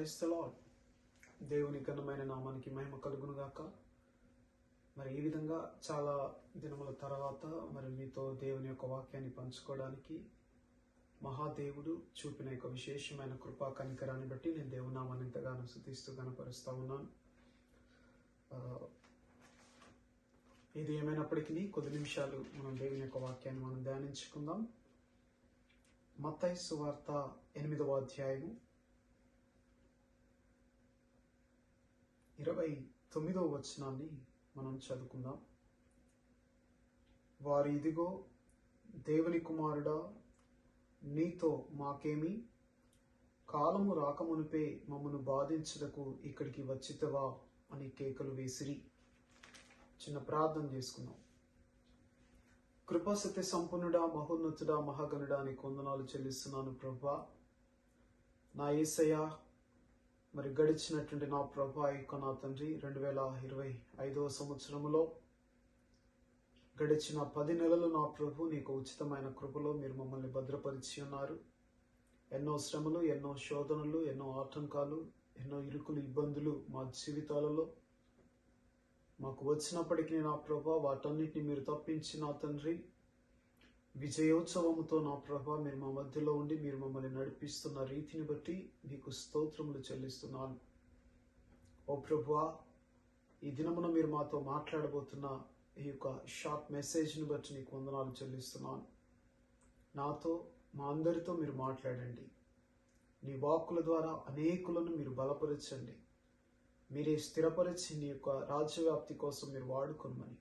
క్రైస్తలాడ్ దేవుని ఘనమైన నామానికి మహిమ కలుగును గాక మరి ఈ విధంగా చాలా దినముల తర్వాత మరి మీతో దేవుని యొక్క వాక్యాన్ని పంచుకోవడానికి మహాదేవుడు చూపిన యొక్క విశేషమైన కృపా కనికరాన్ని బట్టి నేను దేవుని నామాన్ని ఎంతగానో శుద్ధిస్తూ కనపరుస్తూ ఉన్నాను. ఇది ఏమైనప్పటికీ కొద్ది నిమిషాలు మనం దేవుని యొక్క వాక్యాన్ని మనం ధ్యానించుకుందాం. మత్తయి వార్త ఎనిమిదవ అధ్యాయము ఇరవై తొమ్మిదవ వచనాన్ని మనం చదువుకుందాం. వారు ఇదిగో దేవుని కుమారుడా నీతో మాకేమి కాలము రాకమునిపే మమ్మను బాధించుటకు ఇక్కడికి వచ్చితవా అని కేకలు వేసిరి. చిన్న ప్రార్థన చేసుకున్నాం కృపాసత్య సంపన్నుడా మహోన్నతుడా మహాగణుడా అని కొందనాలు చెల్లిస్తున్నాను ప్రభా. నా ఏసయ్యా మరి గడిచినటువంటి నా ప్రభా యొక్క నా తండ్రి రెండు వేల ఇరవై ఐదవ సంవత్సరములో గడిచిన పది నెలలు నా ప్రభు నీకు ఉచితమైన కృపలో మీరు మమ్మల్ని భద్రపరిచి ఉన్నారు. ఎన్నో శ్రమలు ఎన్నో శోధనలు ఎన్నో ఆటంకాలు ఎన్నో ఇరుకులు ఇబ్బందులు మా జీవితాలలో మాకు వచ్చినప్పటికీ నా ప్రభా వాటన్నిటిని మీరు తప్పించి నా తండ్రి విజయోత్సవముతో నా ప్రభా మీరు మా మధ్యలో ఉండి మీరు మమ్మల్ని నడిపిస్తున్న రీతిని బట్టి మీకు స్తోత్రములు చెల్లిస్తున్నాను. ఓ ప్రభువా ఈ దినమున మీరు మాతో మాట్లాడబోతున్న ఈ యొక్క షార్ట్ మెసేజ్ని బట్టి నీకు వందనాలు చెల్లిస్తున్నాను. నాతో మా అందరితో మీరు మాట్లాడండి. నీ వాక్కుల ద్వారా అనేకులను మీరు బలపరచండి. మీరే స్థిరపరిచి నీ యొక్క రాజ్యవ్యాప్తి కోసం మీరు వాడుకోమని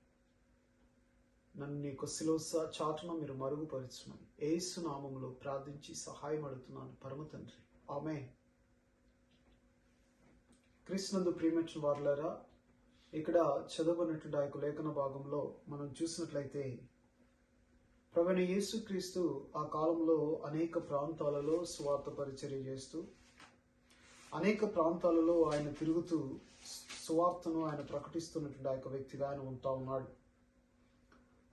నన్ను నీ యొక్క శిలోస చాటును మీరు మరుగుపరచమని. ఏసు నామంలో ప్రార్థించి సహాయం అడుగుతున్నాను పరమ తండ్రి. ఆమె కృష్ణందు ప్రియమించిన వారులారా ఇక్కడ చదవనటువంటి ఆ యొక్క లేఖన భాగంలో మనం చూసినట్లయితే ప్రవీణ యేసుక్రీస్తు ఆ కాలంలో అనేక ప్రాంతాలలో స్వార్థ పరిచర్య చేస్తూ అనేక ప్రాంతాలలో ఆయన తిరుగుతూ సువార్తను ఆయన ప్రకటిస్తున్నటువంటి ఆ యొక్క వ్యక్తిగా ఆయన ఉంటా ఉన్నాడు.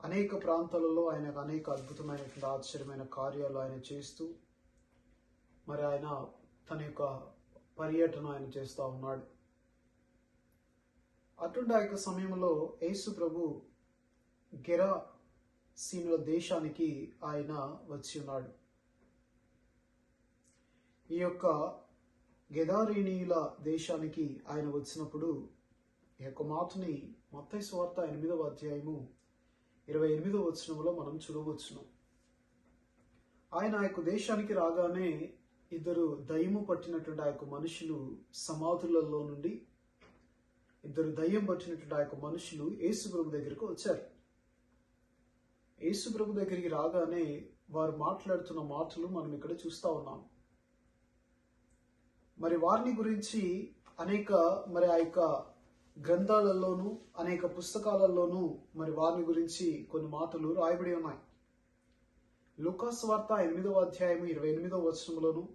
అనేక ప్రాంతాలలో ఆయన అనేక అద్భుతమైనటువంటి ఆశ్చర్యమైన కార్యాలు ఆయన చేస్తూ మరి ఆయన తన యొక్క పర్యటన ఆయన చేస్తూ ఉన్నాడు. అటువంటి ఆ యొక్క సమయంలో యేసు ప్రభు గెరా సీనుల దేశానికి ఆయన వచ్చి ఉన్నాడు. ఈ యొక్క గెదారీనీయుల దేశానికి ఆయన వచ్చినప్పుడు ఈ యొక్క మాటని మొత్త స్వార్థ ఎనిమిదవ అధ్యాయము ఇరవై ఎనిమిదో వచనంలో మనం చూడవచ్చును. ఆయన ఆ యొక్క దేశానికి రాగానే ఇద్దరు దయ్యము పట్టినటువంటి ఆ యొక్క మనుషులు సమాధులలో నుండి ఇద్దరు దయ్యం పట్టినటువంటి ఆ యొక్క మనుషులు యేసుప్రభు దగ్గరికి వచ్చారు. యేసుప్రభు దగ్గరికి రాగానే వారు మాట్లాడుతున్న మాటలు మనం ఇక్కడ చూస్తా ఉన్నాం. మరి వారిని గురించి అనేక మరి ఆ యొక్క గ్రంథాలలోనూ అనేక పుస్తకాలలోనూ మరి వారిని గురించి కొన్ని మాటలు రాయబడి ఉన్నాయి. లుకాస్ వార్త ఎనిమిదవ అధ్యాయం ఇరవై ఎనిమిదవ వచనంలోను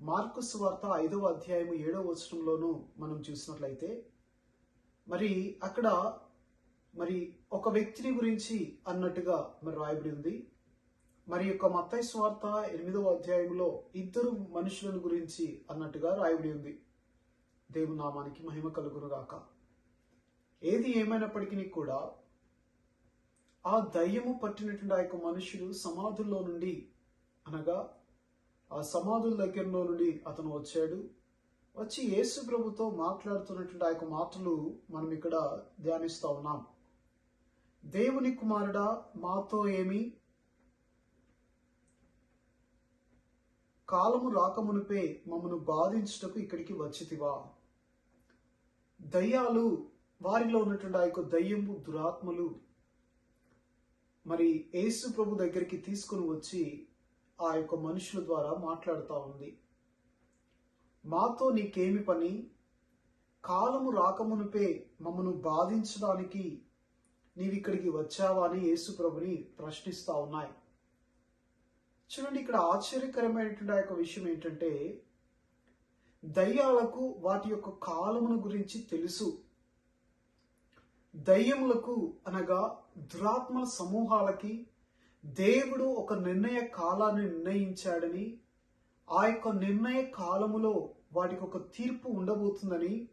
మార్కుస్ వార్త ఐదవ అధ్యాయం ఏడవ వచనంలోను మనం చూసినట్లయితే మరి అక్కడ మరి ఒక వ్యక్తిని గురించి అన్నట్టుగా మరి రాయబడి ఉంది. మరి యొక్క మత్తైస్ స్వార్త ఎనిమిదవ అధ్యాయంలో ఇద్దరు మనుషులను గురించి అన్నట్టుగా రాయబడి ఉంది. దేవుని నామానికి మహిమ కలుగును గాక. ఏది ఏమైనప్పటికీ కూడా ఆ దయ్యము పట్టినటువంటి ఆ యొక్క మనుషులు సమాధుల్లో నుండి అనగా ఆ సమాధుల దగ్గరలో నుండి అతను వచ్చాడు. వచ్చి యేసు ప్రభుతో మాట్లాడుతున్నటువంటి ఆ యొక్క మాటలు మనం ఇక్కడ ధ్యానిస్తూ ఉన్నాం. దేవుని కుమారుడా మాతో ఏమి? కాలము రాకమునిపే మమ్మను బాధించుటకు ఇక్కడికి వచ్చితివా దయ్యాలు వారిలో ఉన్నటువంటి ఆ యొక్క దయ్యము దురాత్మలు మరి యేసు ప్రభు దగ్గరికి తీసుకుని వచ్చి ఆ యొక్క మనుషుల ద్వారా మాట్లాడుతూ ఉంది. మాతో నీకేమి పని? కాలము రాకమునుపే మమ్మను బాధించడానికి నీవిక్కడికి వచ్చావా? అని యేసు ప్రభుని ప్రశ్నిస్తూ ఉన్నాయి. చూడండి ఇక్కడ ఆశ్చర్యకరమైనటువంటి ఆ యొక్క విషయం ఏంటంటే దయ్యాలకు వాటి యొక్క కాలమును గురించి తెలుసు. దయ్యములకు అనగా దురాత్మ సమూహాలకి దేవుడు ఒక నిర్ణయ కాలాన్ని నిర్ణయించాడని ఆ యొక్క నిర్ణయ కాలములో వాటికి ఒక తీర్పు ఉండబోతుందని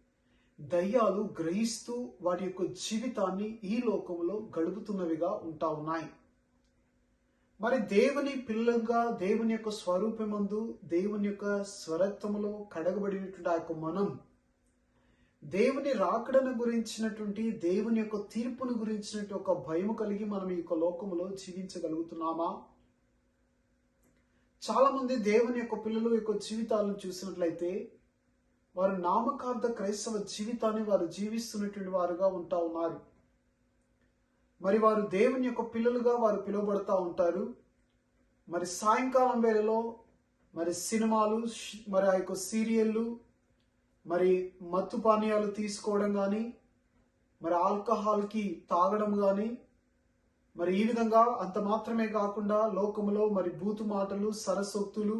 దయ్యాలు గ్రహిస్తూ వాటి యొక్క జీవితాన్ని ఈ లోకంలో గడుపుతున్నవిగా ఉంటా ఉన్నాయి. మరి దేవుని పిల్లంగా దేవుని యొక్క స్వరూపమందు దేవుని యొక్క స్వరత్వములో కడగబడినటువంటి ఆ యొక్క మనం దేవుని రాకడను గురించినటువంటి దేవుని యొక్క తీర్పును గురించినటువంటి ఒక భయం కలిగి మనం ఈ యొక్క లోకంలో జీవించగలుగుతున్నామా? చాలా మంది దేవుని యొక్క పిల్లల యొక్క జీవితాలను చూసినట్లయితే వారు నామకార్థ క్రైస్తవ జీవితాన్ని వారు జీవిస్తున్నటువంటి వారుగా ఉంటా ఉన్నారు. మరి వారు దేవుని యొక్క పిల్లలుగా వారు పిలువబడతా ఉంటారు. మరి సాయంకాలం వేళలో మరి సినిమాలు మరి ఆ యొక్క సీరియళ్ళు మరి మత్తు పానీయాలు తీసుకోవడం కానీ మరి ఆల్కహాల్కి తాగడం కానీ మరి ఈ విధంగా అంత మాత్రమే కాకుండా లోకములో మరి బూతు మాటలు సరసొక్తులు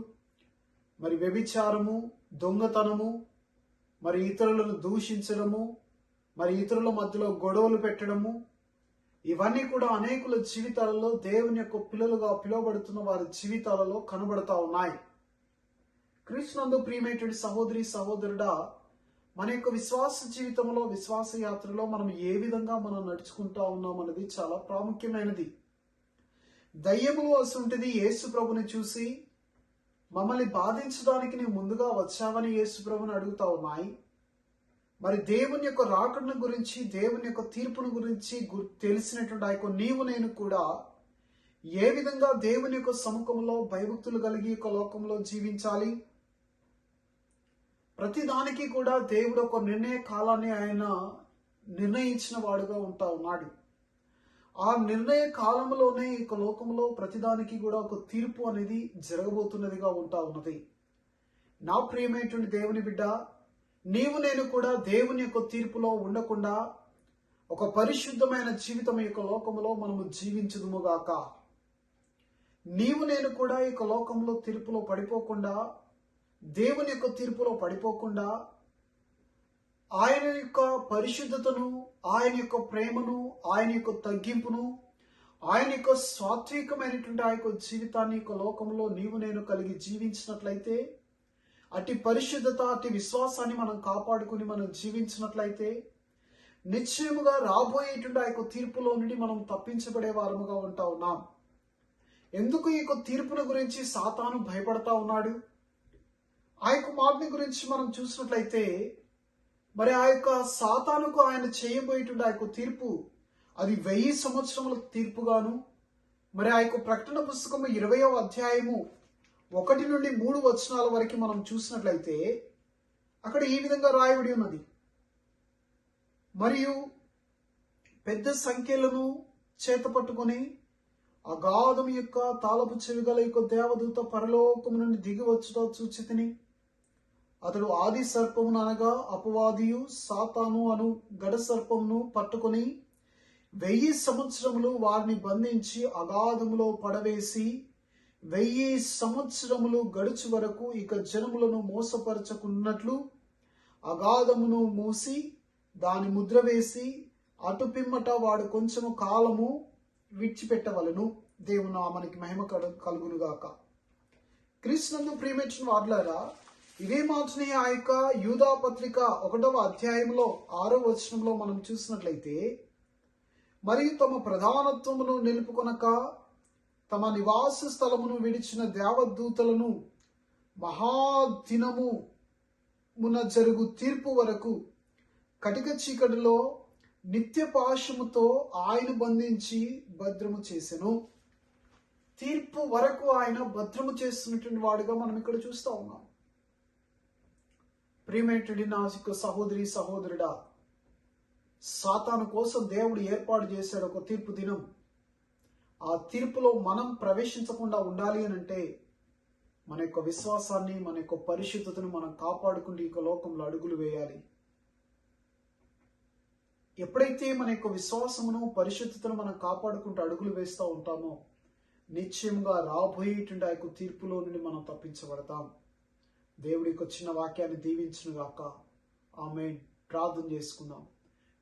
మరి వ్యభిచారము దొంగతనము మరి ఇతరులను దూషించడము మరి ఇతరుల మధ్యలో గొడవలు పెట్టడము ఇవన్నీ కూడా అనేకుల జీవితాలలో దేవుని యొక్క పిల్లలుగా పిలువబడుతున్న వారి జీవితాలలో కనబడతా ఉన్నాయి. కృష్ణందు ప్రియమైనటువంటి సహోదరి సహోదరుడా మన యొక్క విశ్వాస జీవితంలో విశ్వాస యాత్రలో మనం ఏ విధంగా మనం నడుచుకుంటా ఉన్నాం అనేది చాలా ప్రాముఖ్యమైనది. దయ్యము అసంటిది యేసు ప్రభుని చూసి మమ్మల్ని బాధించడానికి నేను ముందుగా వచ్చావని యేసు ప్రభుని అడుగుతా ఉన్నాయి. మరి దేవుని యొక్క రాకడను గురించి దేవుని యొక్క తీర్పును గురించి తెలిసినటువంటి ఆ యొక్క నీవు నేను కూడా ఏ విధంగా దేవుని యొక్క సముఖంలో భయభక్తులు కలిగి ఒక యొక్క లోకంలో జీవించాలి? ప్రతిదానికి కూడా దేవుడు ఒక నిర్ణయ కాలాన్ని ఆయన నిర్ణయించిన వాడుగా ఉంటా ఉన్నాడు. ఆ నిర్ణయ కాలంలోనే ఈ లోకంలో ప్రతిదానికి కూడా ఒక తీర్పు అనేది జరగబోతున్నదిగా ఉంటా ఉన్నది. నా ప్రియమైనటువంటి దేవుని బిడ్డ నీవు నేను కూడా దేవుని యొక్క తీర్పులో ఉండకుండా ఒక పరిశుద్ధమైన జీవితం యొక్క లోకంలో మనము జీవించదుముగాక నీవు నేను కూడా ఈ లోకంలో తీర్పులో పడిపోకుండా దేవుని యొక్క తీర్పులో పడిపోకుండా ఆయన యొక్క పరిశుద్ధతను ఆయన యొక్క ప్రేమను ఆయన యొక్క తగ్గింపును ఆయన యొక్క సాత్వికమైనటువంటి ఆ యొక్క జీవితాన్ని యొక్క లోకంలో నీవు నేను కలిగి జీవించినట్లయితే అట్టి పరిశుద్ధత అట్టి విశ్వాసాన్ని మనం కాపాడుకుని మనం జీవించినట్లయితే నిశ్చయముగా రాబోయేటువంటి ఆ యొక్క తీర్పులో నుండి మనం తప్పించబడే వారముగా ఉంటా ఉన్నాం. ఎందుకు ఈ యొక్క తీర్పును గురించి సాతాను భయపడతా ఉన్నాడు? ఆ యొక్క మాటని గురించి మనం చూసినట్లయితే మరి ఆ యొక్క సాతానుకు ఆయన చేయబోయేటువంటి ఆ యొక్క తీర్పు అది వెయ్యి సంవత్సరముల తీర్పుగాను మరి ఆ యొక్క ప్రకటన పుస్తకము ఇరవయో అధ్యాయము ఒకటి నుండి మూడు వచనాల వరకు మనం చూసినట్లయితే అక్కడ ఈ విధంగా రాయబడి ఉన్నది? మరియు పెద్ద సంఖ్యలను చేత పట్టుకొని అగాధం యొక్క తాళపు చెవిగల యొక్క దేవదూత పరలోకము నుండి దిగి వచ్చుట చూచితిని. అతడు ఆది సర్పమును అనగా అపవాదియు సాతాను అను గడ సర్పమును పట్టుకొని వెయ్యి సంవత్సరములు వారిని బంధించి అగాధములో పడవేసి వెయ్యి సంవత్సరములు గడుచు వరకు ఇక జనములను మోసపరచకున్నట్లు అగాధమును మూసి దాని ముద్ర వేసి అటు పిమ్మట వాడు కొంచెము కాలము విడిచిపెట్టవలను. దేవుని మనకి మహిమ కలు- కలుగునుగాక. క్రీస్తునందు ప్రియమెచ్చిన వాడ్లారా ఇదే మాటని ఆ యొక్క యూదా పత్రిక ఒకటవ అధ్యాయంలో ఆరో వచనంలో మనం చూసినట్లయితే మరియు తమ ప్రధానత్వమును నిలుపుకొనక తమ నివాస స్థలమును విడిచిన దేవదూతలను మహాదినము మున జరుగు తీర్పు వరకు కటిక చీకటిలో నిత్య పాశముతో ఆయన బంధించి భద్రము చేసెను. తీర్పు వరకు ఆయన భద్రము చేస్తున్నటువంటి వాడుగా మనం ఇక్కడ చూస్తా ఉన్నాం. ప్రియమేటుడి నాసిక సహోదరి సహోదరుడా సాతాను కోసం దేవుడు ఏర్పాటు చేశాడు ఒక తీర్పు దినం. ఆ తీర్పులో మనం ప్రవేశించకుండా ఉండాలి అని అంటే మన యొక్క విశ్వాసాన్ని మన యొక్క పరిశుద్ధతను మనం కాపాడుకుంటూ ఈ లోకంలో అడుగులు వేయాలి. ఎప్పుడైతే మన యొక్క విశ్వాసమును పరిశుద్ధతను మనం కాపాడుకుంటూ అడుగులు వేస్తూ ఉంటామో నిశ్చయంగా రాబోయేటువంటి ఆ యొక్క తీర్పులో నుండి మనం తప్పించబడతాం. దేవుడి యొక్క చిన్న వాక్యాన్ని దీవించును గాక ఆమె ప్రార్థన చేసుకుందాం.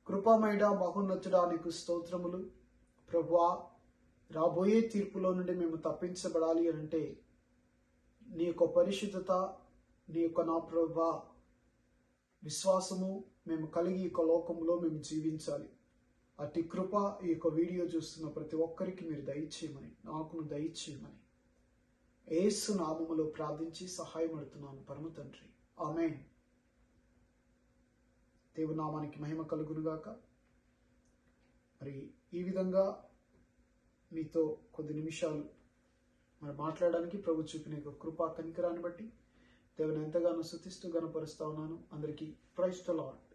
కృపామైడ మహోన్నతుడా నీకు స్తోత్రములు. ప్రభువా రాబోయే తీర్పులో నుండి మేము తప్పించబడాలి అని అంటే నీ యొక్క పరిశుద్ధత నీ యొక్క నా ప్రభా విశ్వాసము మేము కలిగి ఈ యొక్క లోకంలో మేము జీవించాలి. అతి కృప ఈ యొక్క వీడియో చూస్తున్న ప్రతి ఒక్కరికి మీరు దయచేయమని నాకును దయచేయమని. ఏసు నామములో ప్రార్థించి సహాయపడుతున్నాను పరమ తండ్రి. ఆమె దేవునామానికి మహిమ కలుగునుగాక. మరి ఈ విధంగా మీతో కొద్ది నిమిషాలు మరి మాట్లాడడానికి ప్రభు చూపిన యొక్క కృపా కనికరాన్ని బట్టి దేవుని ఎంతగానో శుతిస్తూ గనపరుస్తా ఉన్నాను. అందరికీ ప్రైస్ టు లార్డ్.